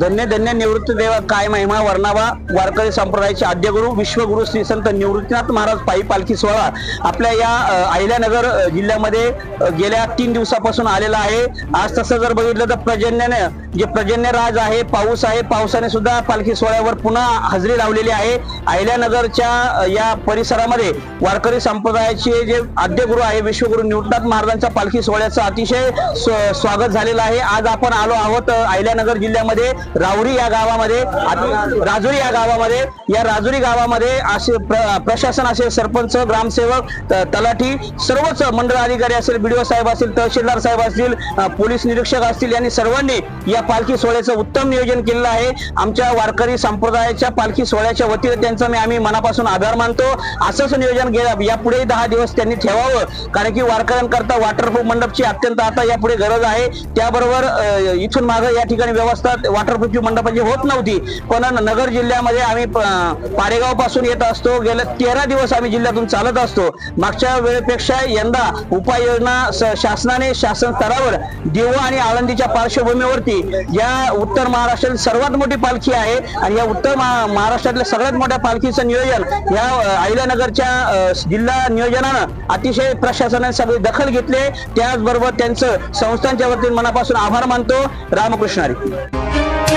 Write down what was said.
धन्य धन्य निवृत्त देवा काय महिमा वर्णावा वारकरी संप्रदायाचे आद्यगुरु विश्वगुरु श्री संत निवृत्तीनाथ महाराज पायी पालखी सोहळा आपल्या या अहिल्यानगर जिल्ह्यामध्ये गेल्या तीन दिवसापासून आलेला आहे. आज तसं जर बघितलं तर पर्जन्याने जे पर्जन्य राज आहे पाऊस आहे पावसाने सुद्धा पालखी सोहळ्यावर पुन्हा हजेरी लावलेली आहे. अहिल्यानगरच्या या परिसरामध्ये वारकरी संप्रदायाचे जे आद्यगुरु आहे विश्वगुरु निवृत्तनाथ महाराजांच्या पालखी सोहळ्याचं अतिशय स्व- स्वागत झालेलं आहे. आज आपण आलो आहोत अहिल्यानगर जिल्ह्यामध्ये. राहुरी या गावामध्ये राजुरी या गावामध्ये या राजुरी गावामध्ये असे प्रशासन असेल सरपंच ग्रामसेवक तलाठी सर्वच मंडळ अधिकारी असेल बीडीओ साहेब असतील तहसीलदार साहेब असतील पोलीस निरीक्षक असतील यांनी सर्वांनी या पालखी सोहळ्याचं उत्तम नियोजन केलेलं आहे. आमच्या वारकरी संप्रदायाच्या पालखी सोहळ्याच्या वतीने त्यांचा मी आम्ही मनापासून आभार मानतो. असंच नियोजन गेलं यापुढे दहा दिवस त्यांनी ठेवावं. कारण की वारकऱ्यांकरता वॉटरप्रूफ मंडपची अत्यंत आता यापुढे गरज आहे. त्याबरोबर इथून मागे या ठिकाणी व्यवस्था वॉटरप्रूफची मंडपाची होत नव्हती. पण नगर जिल्ह्यामध्ये आम्ही पारेगावपासून येत असतो. गेल्या तेरा दिवस आम्ही जिल्ह्यातून चालत असतो. मागच्या वेळेपेक्षा यंदा उपाययोजना शासनाने शासन स्तरावर देवळा आणि आळंदीच्या पार्श्वभूमीवरती या उत्तर महाराष्ट्रातील सर्वात मोठी पालखी आहे आणि या उत्तर महाराष्ट्रातल्या सगळ्यात मोठ्या पालखीचं नियोजन या अहिल्यानगरच्या जिल्हा नियोजनानं अतिशय प्रशासनाने सगळी दखल घेतली त्याचबरोबर त्यांचं संस्थांच्या वतीने मनापासून आभार मानतो. रामकृष्ण हरी.